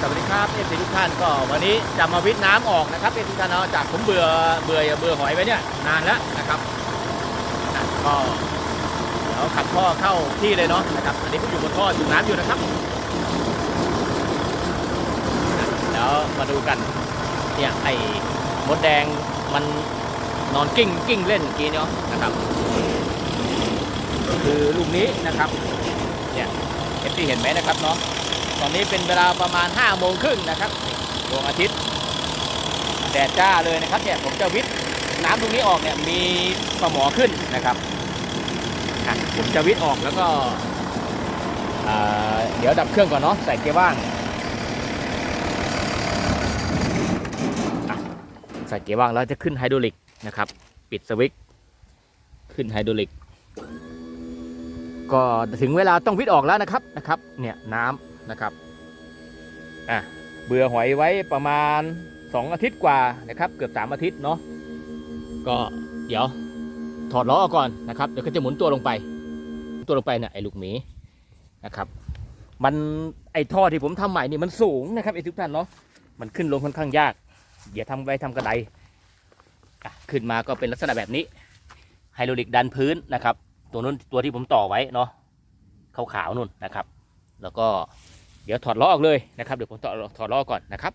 สวัสดีครับเอฟซีทุกท่านก็วันนี้จะมาวิทย์น้ำออกนะครับเอฟซีท่านเนาะจากผมเบื่อเบื่อเบื่อหอยไว้เนี่ยนานแล้วนะครับก็เดี๋ยวขัดท่อเข้าที่เลยเนาะนะครับอันนี้ผมอยู่บนท่อสูบน้ำอยู่นะครับเดี๋ยวมาดูกันเนี่ยไอ้มดแดงมันนอนกิ้งกิ้งเล่นเมื่อกี้เนาะนะครับคือลูกนี้นะครับเนี่ยเอฟซีเห็นไหมนะครับเนาะ อนนี้เป็นเวลาประมาณ5โมงครึ่งนะครับดวงอาทิตย์แดดจ้าเลยนะครับเนี่ยผมจะวิทน้ำตรงนี้ออกเนี่ยมีปลาหมอขึ้นนะครับอะผมจะวิทออกแล้วก็เดี๋ยวดับเครื่องก่อนเนาะใส่เกียร์ว่างใส่เกียร์ว่างแล้วจะขึ้นไฮดรอลิกนะครับ ปิดสวิตช์ขึ้นไฮดรอลิก ก็ถึงเวลาต้องวิทออกแล้วนะครับนะครับ เนี่ยน้ำ นะครับอะเบื่อหอยไว้ประมาณ 2 อาทิตย์กว่านะครับ เกือบ 3 อาทิตย์เนาะก็เดี๋ยวถอดล้อออกก่อนนะครับเดี๋ยวก็จะหมุนตัวลงไป ตัวลงไปเนี่ยไอ้ลูกหมีนะครับ มันไอ้ท่อที่ผมทำใหม่นี่มันสูงนะครับไอ้ทุกท่านเนาะมันขึ้นลงค่อนข้างยากเดี๋ยวทำไว้ทำกระไดอะขึ้นมาก็เป็นลักษณะแบบนี้ไฮดรอลิกดันพื้นนะครับ ตัวนู้นตัวที่ผมต่อไว้เนาะขาวๆนู่นนะครับ แล้วก็ เดี๋ยวถอดล้อออกเลยนะครับเดี๋ยวผมถอดถอดล้อก่อนนะครับ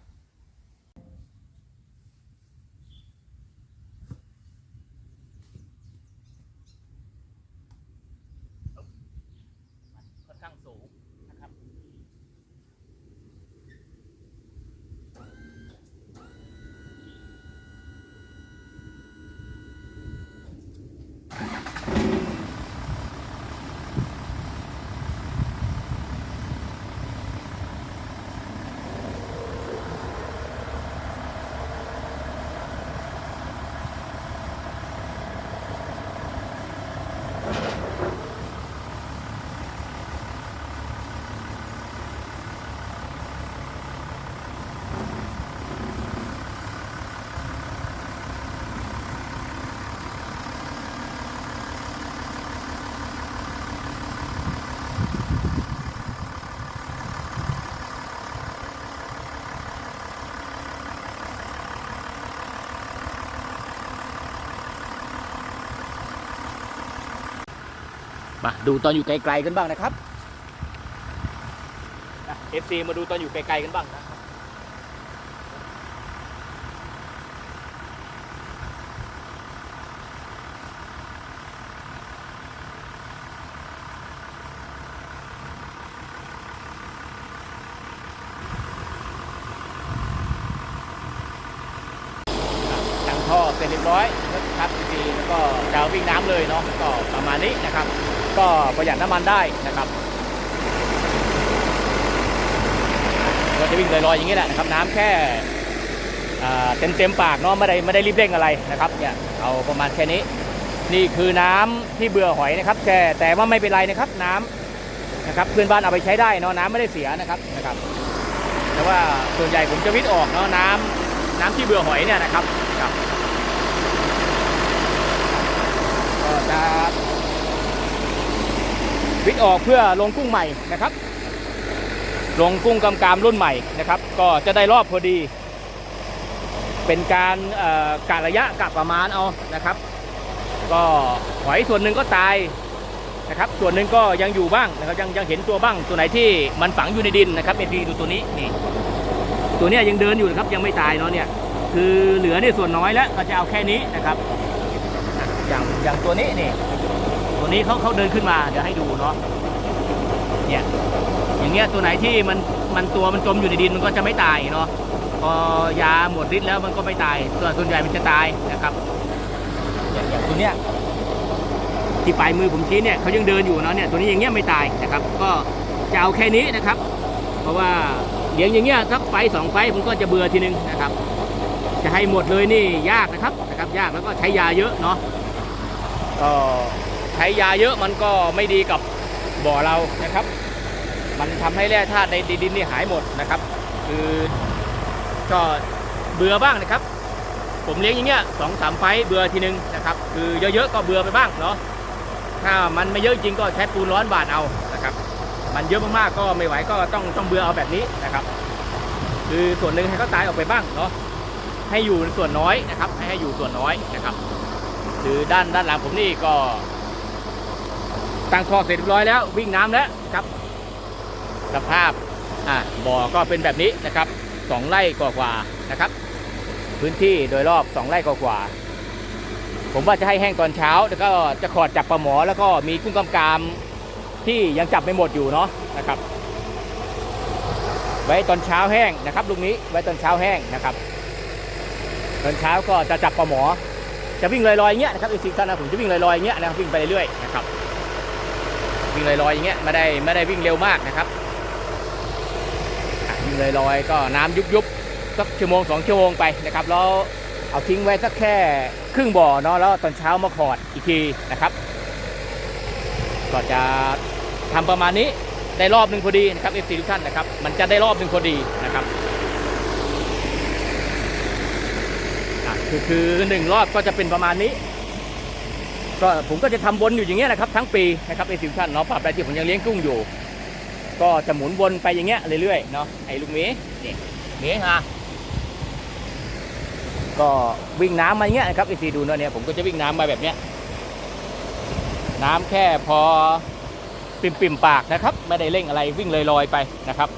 ดูตอนอยู่ไกลๆกันบ้างนะครับเอฟซีมาดูตอนอยู่ไกลๆกันบ้างนะครับตั้งท่อเสร็จเรียบร้อยนะครับเอฟซีแล้วก็จะเอาวิ่งน้ำเลยเนาะก็ประมาณนี้นะครับ ก็ประหยัดน้ำมันได้นะครับก็จะวิ่งลอยๆอย่างนี้แหละนะครับน้ำแค่เต็มเต็มปากเนาะไม่ได้ไม่ได้รีบเร่งอะไรนะครับเนี่ยเอาประมาณแค่นี้นี่คือน้ำที่เบื่อหอยนะครับแค่แต่ว่าไม่เป็นไรนะครับน้ำนะครับเพื่อนบ้านเอาไปใช้ได้เนาะน้ำไม่ได้เสียนะครับนะครับ แต่ว่าส่วนใหญ่ผมจะวิทย์ออกเนาะน้ำน้ำที่เบื่อหอยเนี่ยนะครับครับก็จะ วิทย์ออกเพื่อลงกุ้งใหม่นะครับ ลงกุ้งกำกามรุ่นใหม่นะครับ ก็จะได้รอบพอดี เป็นการกะระยะกะประมาณเอานะครับ ก็หอยส่วนหนึ่งก็ตายนะครับ ส่วนหนึ่งก็ยังอยู่บ้างนะครับยังยังเห็นตัวบ้างตัวไหนที่มันฝังอยู่ในดินนะครับเอฟีดูตัวนี้นี่ตัวนี้ยังเดินอยู่นะครับยังไม่ตายเนาะเนี่ยคือเหลือเนี่ยส่วนน้อยแล้วก็จะเอาแค่นี้นะครับอย่างอย่างตัวนี้นี่ ตัวนี้เขาเขาเดินขึ้นมาเดี๋ยวให้ดูเนาะเนี่ยอย่างเงี้ยตัวไหนที่มันมันตัวมันจมอยู่ในดินมันก็จะไม่ตายเนาะพอยาหมดฤทธิ์แล้วมันก็ไม่ตายส่วนส่วนใหญ่มันจะตายนะครับอย่างอย่างตัวเนี้ยที่ปลายมือผมชี้เนี่ยเขายังเดินอยู่เนาะเนี่ยตัวนี้อย่างเงี้ยไม่ตายนะครับ ก็จะเอาแค่นี้นะครับ เพราะว่าเลี้ยงอย่างเงี้ยสักไฟสองไฟผมก็จะเบื่อทีนึงนะครับ จะให้หมดเลยนี่ยากนะครับนะครับ ยากแล้วก็ใช้ยาเยอะเนาะก็ ช้ยาเยอะมันก็ไม่ดีกับบ่อเรานะครับ มันทำให้แร่ธาตุในดินนี่หายหมดนะครับ คือก็เบื่อบ้างนะครับ ผมเลี้ยงอย่างเงี้ยสองสามไฟเบื่อทีนึงนะครับ คือเยอะๆก็เบื่อไปบ้างเนาะถ้ามันไม่เยอะจริงก็ใช้ปูนร้อนบาดเอานะครับ มันเยอะมากๆก็ไม่ไหวก็ต้องต้องเบื่อเอาแบบนี้นะครับ คือส่วนหนึ่งให้เขาตายออกไปบ้างเนาะให้อยู่ส่วนน้อยนะครับ ให้ให้อยู่ส่วนน้อยนะครับ คือด้านด้านหลังผมนี่ก็ ตั้งท่อเสร็จเรียบร้อยแล้ววิ่งน้ำแล้วครับ สภาพอ่าบ่อก็เป็นแบบนี้นะครับสองไร่กว่าๆนะครับ พื้นที่โดยรอบสองไร่กว่าๆผมว่าจะให้แห้งตอนเช้า แล้วก็จะขอดจับปลาหมอ แล้วก็มีกุ้งกำกามที่ยังจับไม่หมดอยู่เนาะนะครับ ไว้ตอนเช้าแห้งนะครับลูกนี้ไว้ตอนเช้าแห้งนะครับ ตอนเช้าก็จะจับปลาหมอ จะวิ่งลอยๆอย่างเงี้ยนะครับอีกสิท่านนะผมจะวิ่งลอยๆอย่างเงี้ยนะครับวิ่งไปเรื่อยๆนะครับ วิ่งลอยๆอย่างเงี้ยไม่ได้ไม่ได้วิ่งเร็วมากนะครับวิ่งลอยๆก็น้ำยุบๆสักชั่วโมงสองชั่วโมงไปนะครับแล้วเอาทิ้งไว้สักแค่ครึ่งบ่อเนาะแล้วตอนเช้ามาขอดอีกทีนะครับ ก็จะทำประมาณนี้ได้รอบหนึ่งพอดีนะครับเอฟซีทุกท่านนะครับ มันจะได้รอบหนึ่งพอดีนะครับคือคือหนึ่งรอบก็จะเป็นประมาณนี้ ก็ผมก็จะทำวนอยู่อย่างเงี้ยนะครับทั้งปีนะครับไอ้สิวท่านเนาะปรับใดที่ผมยังเลี้ยงกุ้งอยู่ ก็จะหมุนวนไปอย่างเงี้ยเรื่อยๆเนาะไอ้ลูกหมีนี่หมีฮะก็วิ่งน้ำมาอย่างเงี้ยนะครับไอ้ซีดูเนาะเนี่ยผมก็จะวิ่งน้ำมาแบบเนี้ยน้ำแค่พอปิ่มปิ่มๆปากนะครับ ไม่ได้เร่งอะไรวิ่งลอยๆไปนะครับ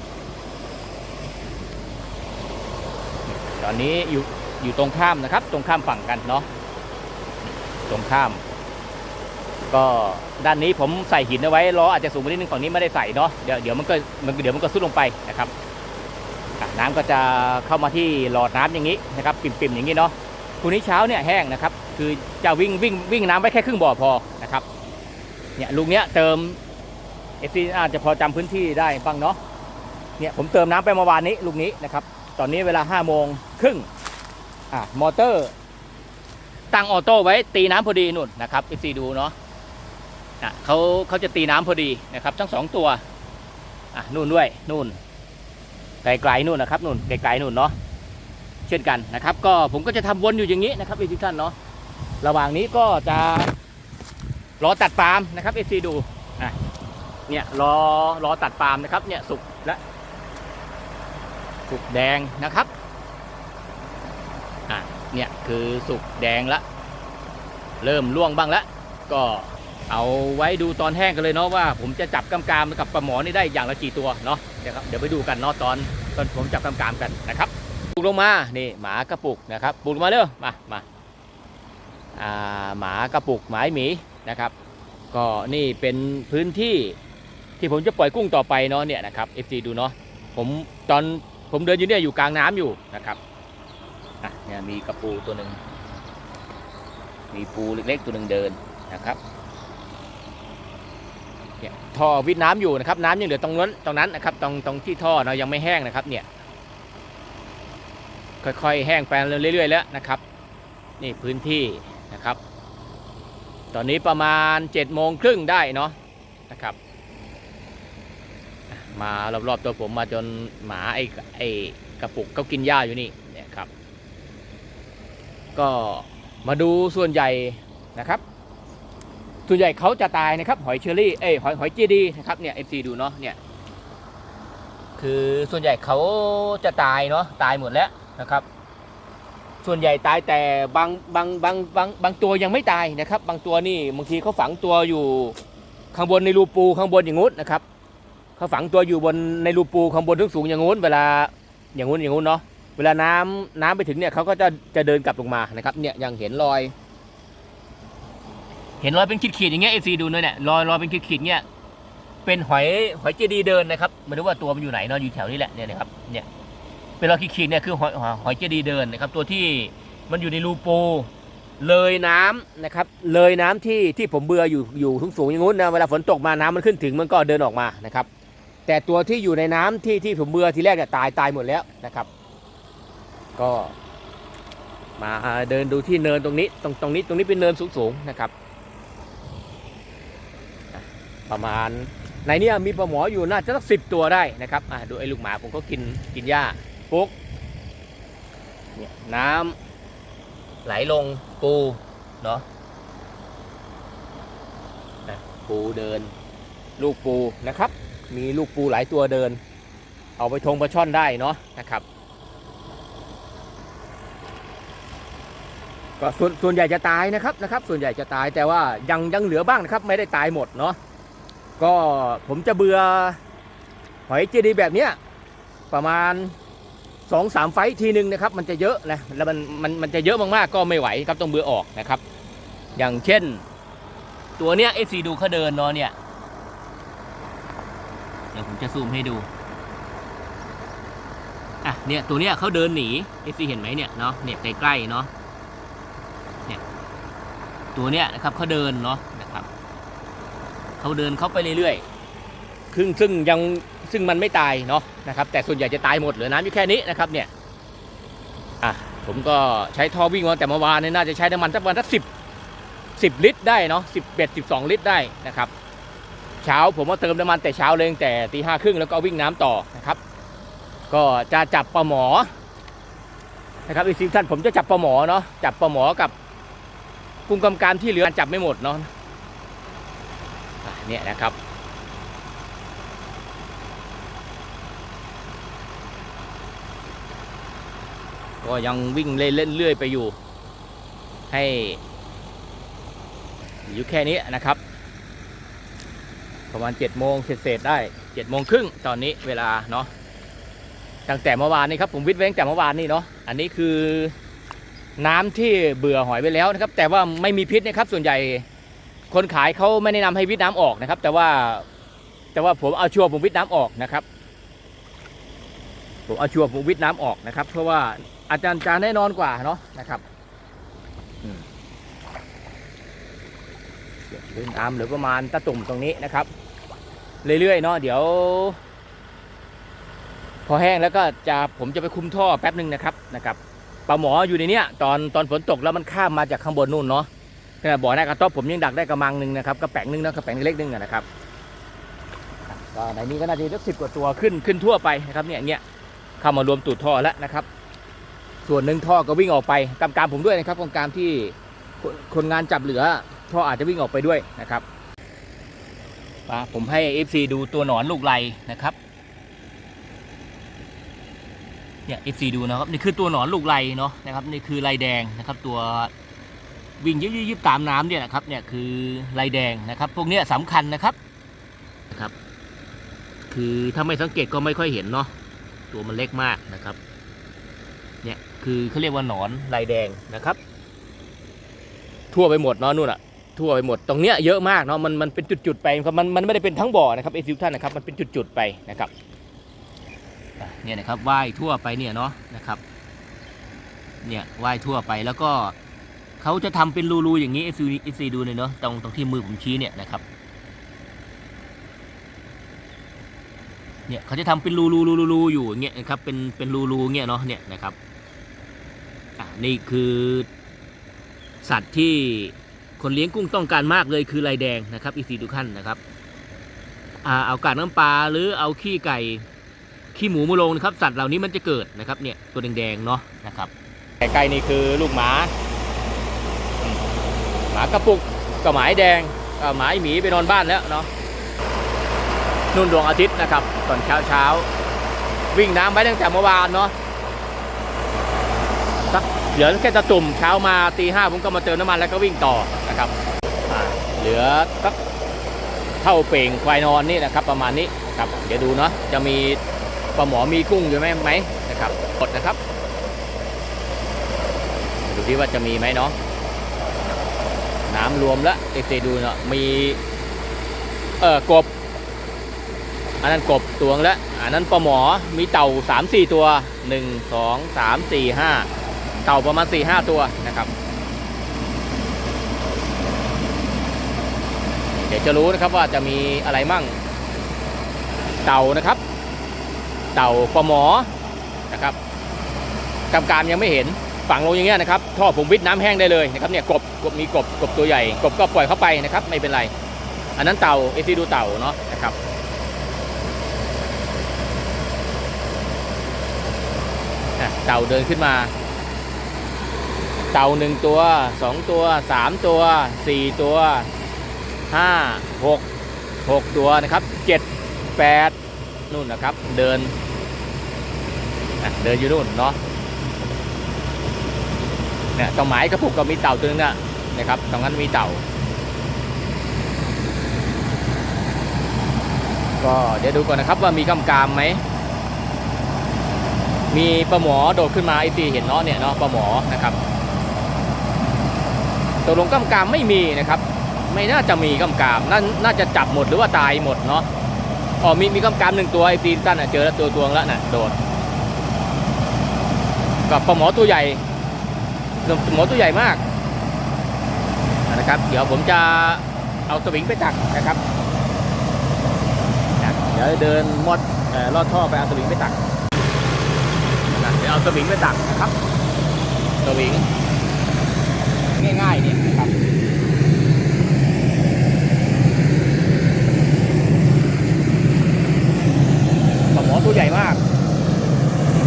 ตอนนี้อยู่อยู่ตรงข้ามนะครับ ตรงข้ามฝั่งกันเนาะตรงข้าม ก็ด้านนี้ผมใส่หินเอาไว้ล้ออาจจะสูงไปนิดนึงฝั่งนี้ไม่ได้ใส่เนาะเดี๋ยวเดี๋ยวมันก็มันเดี๋ยวมันก็ซุดลงไปนะครับน้ำก็จะเข้ามาที่หลอดน้ำอย่างนี้นะครับปิ่มๆอย่างนี้เนาะคุณนี้เช้าเนี่ยแห้งนะครับ คือจะวิ่งวิ่งวิ่งน้ำไว้แค่ครึ่งบ่อพอนะครับเนี่ยลุงเนี้ยเติมเอซีอาจจะพอจำพื้นที่ได้บ้างเนาะเนี่ยผมเติมน้ำไปเมื่อวานนี้ลุงนี้นะครับ ตอนนี้เวลา5้าโมงครึ่งอะมอเตอร์ตั้งออโต้ไว้ตีน้ำพอดีนุ่นนะครับเอีซีดูเนาะ อะเขาเขาจะตีน้ำพอดีนะครับ ทั้งสองตัวอะนู่นด้วยนู่นไกลๆนู่นนะครับนู่นไกลๆนู่นเนาะเช่นกันนะครับ ก็ผมก็จะทำวนอยู่อย่างนี้นะครับเอีทุกท่านเนาะระหว่างนี้ก็จะรอตัดปาล์มนะครับเอซีดูอะเนี่ยรอรอตัดปาล์มนะครับเนี่ยสุกและสุกแดงนะครับอะเนี่ยคือสุกแดงละเริ่มร่วงบ้างและก็ เอาไว้ดูตอนแห้งกันเลยเนาะว่าผมจะจับกำกามกับปลาหมอนี่ได้อย่างละกี่ตัวเนาะเดี๋ยวครับเดี๋ยวไปดูกันเนาะตอนตอนผมจับกำกามกันนะครับปลุกลงมานี่หมากระปุกนะครับปลุกลงมาเร็วมามาอ่าหมากระปุกหมายหมีนะครับ ก็นี่เป็นพื้นที่ที่ผมจะปล่อยกุ้งต่อไปเนาะเนี่ยนะครับ FC ดูเนาะผมตอนผมเดินอยู่เนี่ยอยู่กลางน้ำอยู่นะครับอะเนี่ยมีกระปูตัวหนึ่งมีปูเล็กๆตัวหนึ่งเดินนะครับ เนี่ยท่อวิดน้ำอยู่นะครับน้ำยังเหลือตรงนั้นตรงนั้นนะครับตรงตรงที่ท่อเนาะยังไม่แห้งนะครับเนี่ยค่อยๆแห้งไปเรื่อยๆแล้วนะครับ นี่พื้นที่นะครับ ตอนนี้ประมาณ7จ็ดโมงครึ่งได้เนาะนะครับมารอบๆตัวผมมาจนหมาไอ้ไอ้กระปุกเขากินหญ้าอยู่นี่เนี่ยครับ ก็มาดูส่วนใหญ่นะครับ ส่วนใหญ่เขาจะตายนะครับหอยเชอรี่เอ้ยหอยหอยเจดีนะครับเนี่ยเอฟซีดูเนาะเนี่ยคือส่วนใหญ่เขาจะตายเนาะตายหมดแล้วนะครับ ส่วนใหญ่ตายแต่บางบางบางบางบางตัวยังไม่ตายนะครับ บางตัวนี่บางทีเขาฝังตัวอยู่ข้างบนในรูปูข้างบนอย่างงู้นนะครับเขาฝังตัวอยู่บนในรูปูข้างบนทึงสูงอย่างงู้นเวลาอย่างงู้นอย่างงู้นเนาะเวลาน้ำน้ำไปถึงเนี่ยเขาก็จะจะเดินกลับลงมานะครับเนี่ยยังเห็นรอย เห็นรอยเป็นขีดๆอย่างเงี้ยเอซีดูด้วยเนี่ยรอยรอยเป็นขีดๆเนี่ยเป็นหอยหอยเจดีเดินนะครับไม่รู้ว่าตัวมันอยู่ไหนเนอนอยู่แถวนี้แหละเนี่ยนะครับเนี่ยเป็นรอยขีดๆเนี่ยคือหอยหอยเจดีเดินนะครับ ตัวที่มันอยู่ในรูปูเลยน้ำนะครับ เลยน้ำที่ที่ผมเบื่ออยู่อยู่สูงสูงอย่างงู้นนะเวลาฝนตกมาน้ำมันขึ้นถึงมันก็เดินออกมานะครับ แต่ตัวที่อยู่ในน้ำที่ที่ผมเบื่อทีแรกเนี่ยตายตายหมดแล้วนะครับ ก็มาเดินดูที่เนินตรงนี้ ตรงตรงนี้ตรงนี้เป็นเนินสูงๆนะครับ ประมาณ ในนี้มีปลาหมออยู่น่าจะสักสิบตัวได้นะครับอะดูไอ้ลูกหมาผมก็กินกินหญ้าปุ๊กเนี่ยน้ำไหลลงปูเนาะปูเดิน ลูกปูนะครับ มีลูกปูหลายตัวเดิน เอาไปทงปลาช่อนได้เนาะนะครับก็ส่วนส่วนใหญ่จะตายนะครับนะครับ ส่วนใหญ่จะตายแต่ว่ายังยังเหลือบ้างนะครับ ไม่ได้ตายหมดเนาะ ก็ผมจะเบื่อหอยเจดีแบบเนี้ยประมาณสองสามไฟต์ทีหนึ่งนะครับ มันจะเยอะนะแล้วมันมันมันจะเยอะมากๆก็ไม่ไหวครับต้องเบื่อออกนะครับ อย่างเช่น ตัวเนี้ยเอซีดูเขาเดินเนาะเนี่ยเดี๋ยวผมจะซูมให้ดูอะเนี่ยตัวเนี้ยเขาเดินหนีเอซีเห็นไหมเนี่ยเนาะเนี่ยใกล้ๆเนาะเนี่ยตัวเนี้ยนะครับเขาเดินเนาะ เขาเดินเข้าไปเรื่อยๆซึ่งซึ่งยังซึ่งมันไม่ตายเนาะนะครับ แต่ส่วนใหญ่จะตายหมดเหลือน้ำอยู่แค่นี้นะครับเนี่ยอะผมก็ใช้ท่อวิ่งมาแต่เมื่อวานเนี่ยน่าจะใช้น้ำมันสักประมาณสักสิบสิบลิตรได้เนาะสิบเอ็ดสิบสองลิตรได้นะครับ เช้าผมว่าเติมน้ำมันแต่เช้าเลยแต่ตีห้าครึ่งแล้วก็วิ่งน้ำต่อนะครับ ก็จะจับปลาหมอนะครับอีกสิ่งท่านผมจะจับปลาหมอเนาะจับปลาหมอกับกลุ่มกำการที่เหลือจับไม่หมดเนาะ เนี่ยนะครับ ก็ยังวิ่งเล่นเรื่อยไปอยู่ ให้อยู่แค่นี้นะครับ ประมาณ7โมงเสร็จได้7โมงครึ่งตอนนี้เวลาเนาะตั้งแต่เมื่อวานนี้ครับผมวิทย์ไว้ตั้งแต่เมื่อวานนี้เนาะอันนี้คือน้ำที่เบื่อหอยไปแล้วนะครับ แต่ว่าไม่มีพิษนะครับส่วนใหญ่ คนขายเขาไม่แนะนำให้วิทน้ำออกนะครับ แต่ว่าแต่ว่าผมเอาชัวร์ผมวิทน้ำออกนะครับผมเอาชัวร์ผมวิทน้ำออกนะครับ เพราะว่าอาจารย์จาแน่นอนกว่าเนาะนะครับเดี๋ยววิทน้ำเหลือประมาณตะตุ่มตรงนี้นะครับ เรื่อยๆเนาะเดี๋ยว พอแห้งแล้วก็จะผมจะไปคุมท่อแป๊บหนึ่งนะครับนะครับปลาหมออยู่ในเนี้ยตอนตอนฝนตกแล้วมันข้ามมาจากข้างบนนู่นเนาะ ขณะบ่อหน้ากระต๊อบผมยังดักได้กระมังหนึ่งนะครับกระแป้งหนึ่งนะกระแป้งเล็กหนึงนะครับก็ในนี้ก็น่าจะสักสิบกว่าตัวขึ้นขึ้นทั่วไปนะครับเนี่ยเนี่ยเข้ามารวมตูดท่อแล้วนะครับ ส่วนหนึ่งท่อก็วิ่งออกไปกำกามผมด้วยนะครับกำกามที่คนคนงานจับเหลือท่ออาจจะวิ่งออกไปด้วยนะครับมาผมให้ FC ดูตัวหนอนลูกไรนะครับเนี่ย FC ดูนะครับนี่คือตัวหนอนลูกไรเนาะนะครับนี่คือลายแดงนะครับ ตัว วิ่งยิบยิบตามน้ำเนี่ยนะครับเนี่ยคือลายแดงนะครับ พวกเนี้ยสำคัญนะครับนะครับ คือถ้าไม่สังเกตก็ไม่ค่อยเห็นเนาะตัวมันเล็กมากนะครับเนี่ยคือเขาเรียกว่าหนอนลายแดงนะครับ ทั่วไปหมดเนาะนู่นอะทั่วไปหมดตรงเนี้ยเยอะมากเนาะมันมันเป็นจุดๆไปครับมันมันไม่ได้เป็นทั้งบ่อนะครับเอซิวท่านนะครับมันเป็นจุดๆไปนะครับเนี่ยนะครับว่ายทั่วไปเนี่ยเนาะนะครับเนี่ยว่ายทั่วไปแล้วก็ เขาจะทำเป็นรูๆอย่างนี้เอซีเอซีดูเลยเนาะตรงตรงที่มือผมชี้เนี่ยนะครับเนี่ยเขาจะทำเป็นรูๆๆๆอยู่อย่างเงี้ยนะครับเป็นเป็นรูๆเงี้ยเนาะเนี่ยนะครับอะนี่คือสัตว์ที่คนเลี้ยงกุ้งต้องการมากเลยคือลายแดงนะครับอีซีดูขั้นนะครับอ่าเอากากน้ำปลาหรือเอาขี้ไก่ขี้หมูมาลงนะครับ สัตว์เหล่านี้มันจะเกิดนะครับเนี่ยตัวแดงๆเนาะนะครับใกล้ๆนี่คือลูกหมา หมากระปุกกับหมายแดงก็หมายหมีไปนอนบ้านแล้วเนาะนุ่นดวงอาทิตย์นะครับตอนเช้าเช้าวิ่งน้ำไปตั้งแต่เมื่อวานเนาะสักเหลือแค่ตะตุ่มเช้ามาตีห้าผมก็มาเติมน้ำมันแล้วก็วิ่งต่อนะครับเหลือสักเท่าเป่งควายนอนนี่นะครับ ประมาณนี้ครับเดี๋ยวดูเนาะจะมีปลาหมอมีกุ้งอยู่ไหมไหมนะครับกดนะครับ ดูที่ว่าจะมีไหมเนาะ น้ำรวมแล้วเด็กๆดูเนาะมีเออกบ อันนั้นกบตัวงแล้วอันนั้นปลาหมอมีเต่าสามสี่ตัวหนึ่งสองสามสี่ห้าเต่าประมาณสี่ห้าตัวนะครับ เดี๋ยวจะรู้นะครับว่าจะมีอะไรมั่ง เต่านะครับ เต่าปลาหมอนะครับกำการยังไม่เห็น ฝังลงอย่างเงี้ยนะครับท่อผมวิทน้ำแห้งได้เลยนะครับเนี่ยกบกบมีกบกบตัวใหญ่ กบก็ปล่อยเข้าไปนะครับไม่เป็นไร อันนั้นเต่าเอซีดูเต่าเนาะนะครับเต่าเดินขึ้นมา เต่าหนึ่งตัวสองตัวสามตัวสี่ตัวห้าหกหกตัวนะครับเจ็ดแปดนู่นนะครับ เดินเดินอยู่นู่นเนาะ เนี่ยตรงหมายกระปุกก็มีเต่าตัวนึงนะนะครับตรงนั้นมีเต่า ก็เดี๋ยวดูก่อนนะครับว่ามีกำกามไหมมีปลาหมอโดดขึ้นมาไอตีเห็นเนาะเนี่ยเนาะปลาหมอนะครับตกลงกำกามไม่มีนะครับ ไม่น่าจะมีกำกามน่าน่าจะจับหมดหรือว่าตายหมดเนาะอ๋อมีมีกำกามหนึ่งตัวไอตีนตั้นอะเจอแล้วตัวตัวแล้วน่ะโดดกับปลาหมอตัวใหญ่ หมอตัวใหญ่มากนะครับ เดี๋ยวผมจะเอาสวิงไปตักนะครับ เดี๋ยวเดินมอดลอดท่อไปเอาสวิงไปตักเดี๋ยวเอาสวิงไปตักนะครับ สวิง ง่ายๆเนี่ยนะครับปลาหมอตัวใหญ่มาก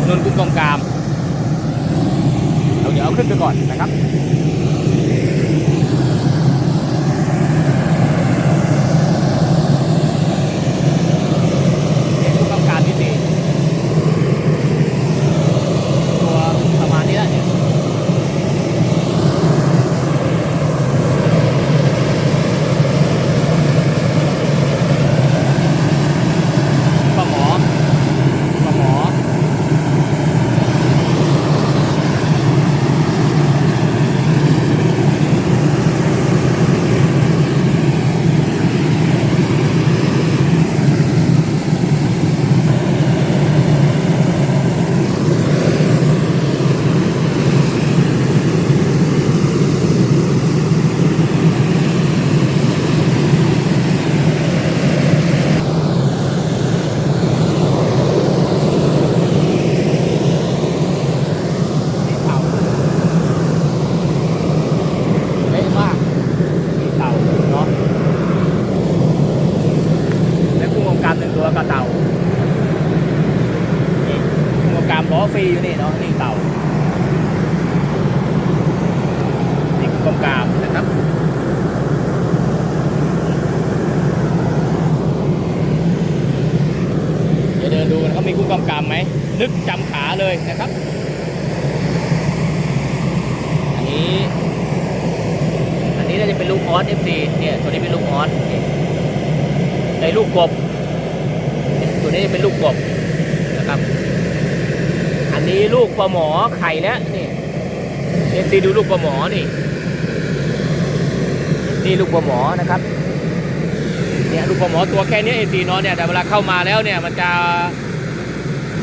นนกุ้งกำกามเราเดี๋ยวเอา ขึ้นไปก่อนนะครับ เนี่ยผู้กำการที่สี่ตัวประมาณนี้แหละเนี่ยปลาหมอปลาหมอ มีเต่าเละมาก มีเต่าเนาะและกุ้งกำกามหนึ่งตัวกับเต่านี่กุ้งกำกามล้อฟรีอยู่นี่เนาะนี่เต่านี่กุ้งกำกามนะครับ เดี๋ยวเดินดูนะครับมีกุ้งกำกามไหม นึกจำขาเลยนะครับ อันนี้ อันนี้น่าจะเป็นลูกออส FC เนี่ย ตัวนี้เป็นลูกออสนี่ในลูกกบ ตัวนี้ เป็นลูกกบนะครับ อันนี้ลูกปลาหมอไข่แล้วนี่ FC ดูลูกปลาหมอนี่ นี่ลูกปลาหมอนะครับ เนี่ยลูกปลาหมอตัวแค่นี้ FC เนาะเนี่ยแต่เวลาเข้ามาแล้วเนี่ยมันจะ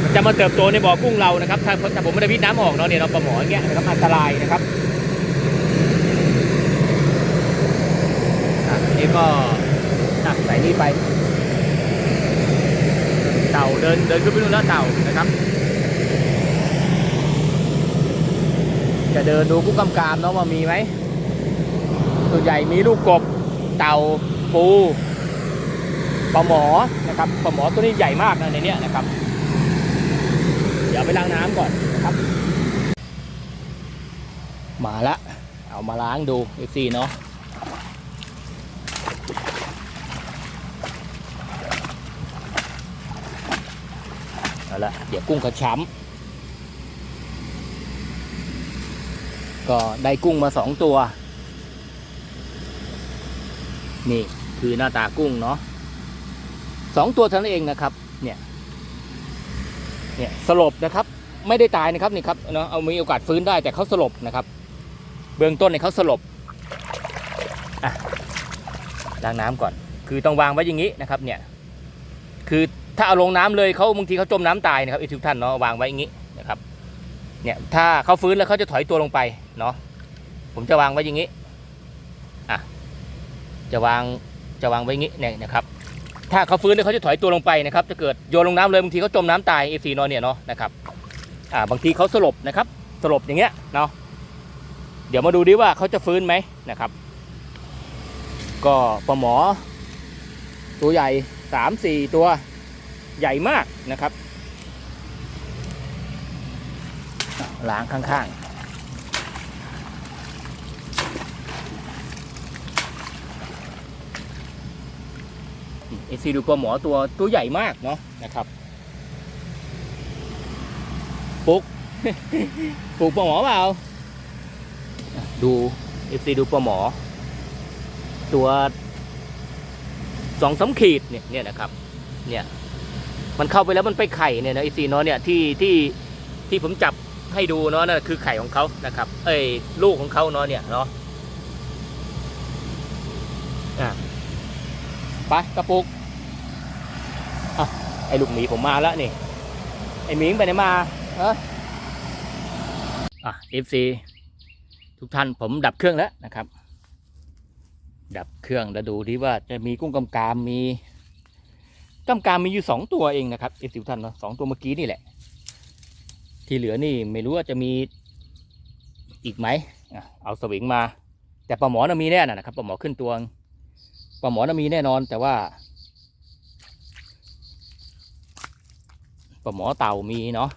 มันจะมาเติบโตในบ่อกุ้งเรานะครับ ถ้าถ้าผมไม่ได้พิจน้ำออกเนาะเนี่ยเราปลาหมออย่างเงี้ยนะครับอันตรายนะครับนนี้ก็อะใส่นี่ไป เต่าเดินเดินขึ้นไปนู่นแล้วเต่านะครับ จะเดินดูกุ้งกำกามเนาะว่ามีไหมส่วนใหญ่มีลูกกบเต่าปูปลาหมอนะครับปลาหมอตัวนี้ใหญ่มากนะในเนี้ยนะครับ เดี๋ยวไปล้างน้ำก่อนนะครับ มาละเอามาล้างดูเอฟซีเนาะ เอาละเดี๋ยวกุ้งกระช้ำก็ได้กุ้งมาสองตัว นี่คือหน้าตากุ้งเนาะสองตัวเท่านั้นเองนะครับ เนี่ย เนี่ยสลบนะครับ ไม่ได้ตายนะครับนี่ครับเนาะเอามีโอกาสฟื้นได้แต่เขาสลบนะครับ เบื้องต้นเนี่ยเขาสลบอะล้างน้ำก่อน คือต้องวางไว้อย่างนี้นะครับ เนี่ย คือ ถ้าเอาลงน้ำเลยเขาบางทีเขาจมน้ำตายนะครับไอ้ทุกท่านเนาะวางไว้อย่างนี้นะครับเนี่ยถ้าเขาฟื้นแล้วเขาจะถอยตัวลงไปเนาะผมจะวางไว้อย่างนี้อะจะวางจะวางไว้อย่างนี้เนี่ยนะครับ ถ้าเขาฟื้นแล้วเขาจะถอยตัวลงไปนะครับจะเกิดโยนลงน้ำเลยบางทีเขาจมน้ำตายเอฟซีนอนเนี่ยเนาะนะครับอ่าบางทีเขาสลบนะครับสลบอย่างเงี้ยเนาะเดี๋ยวมาดูดิว่าเขาจะฟื้นไหมนะครับ ก็ปลาหมอ ตัวใหญ่สามสี่ตัว ใหญ่มากนะครับล้างข้างๆเอซีดูปลาหมอตัวตัวใหญ่มากเนาะนะครับปุ๊กปลูกปลาหมอเปล่า ดูเอฟซีดูปลาหมอ ตัวสองสามขีดเนี่ยเนี่ยนะครับ เนี่ย มันเข้าไปแล้วมันไปไข่เนี่ยนะเอซีเนาะเนี่ยที่ที่ที่ผมจับให้ดูเนาะนั่นคือไข่ของเขานะครับ เอ้ยลูกของเขาเนาะเนี่ยเนาะอะไปกระปุกอะไอลูกหมีผมมาแล้วนี่ไอหมิงไปไหนมาฮะอะเอฟซีทุกท่านผมดับเครื่องแล้วนะครับ ดับเครื่องแล้วดูที่ว่าจะมีกุ้งกำกามมี กำกามมีอยู่สองตัวเองนะครับเอฟซีทุกท่านเนาะสองตัวเมื่อกี้นี่แหละ ที่เหลือนี่ไม่รู้ว่าจะมีอีกไหมเอาสวิงมา แต่ปลาหมอนะมีแน่นอนนะครับปลาหมอขึ้นตัวปลาหมอน่ะมีแน่นอน แต่ว่าปลาหมอเต่ามีเนาะ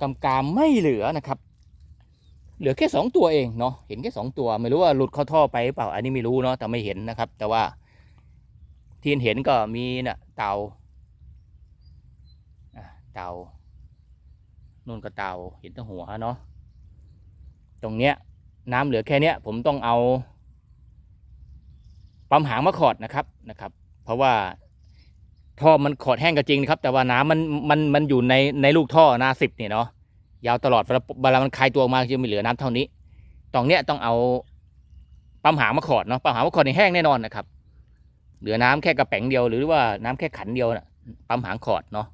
กำกามไม่เหลือนะครับ เหลือแค่สองตัวเองเนาะเห็นแค่สองตัว ไม่รู้ว่าหลุดเข้าท่อไปหรือเปล่าอันนี้ไม่รู้เนาะแต่ไม่เห็นนะครับ แต่ว่า ที่เห็นก็มีน่ะเต่าเต่านู่นก็เต่าเห็นแต่หัวเนาะตรงเนี้ยน้ำเหลือแค่เนี้ยผมต้องเอาปั๊มหางมาขอดนะครับนะครับ เพราะว่าท่อมันขอดแห้งก็จริงนะครับ แต่ว่าน้ำมันมันมันอยู่ในในลูกท่อนาสิบเนี่ยเนาะยาวตลอดเวลาเวลามันคลายตัวออกมาจะม่เหลือน้ำเท่านี้ ตรงเนี้ยต้องเอาปั๊มหางมาขอดเนาะปั๊มหางมาขอดในแห้งแน่นอนนะครับ เหลือน้ำแค่กระแป๋งเดียวหรือว่าน้ำแค่ขันเดียวนะปั๊มหางขอดเนาะ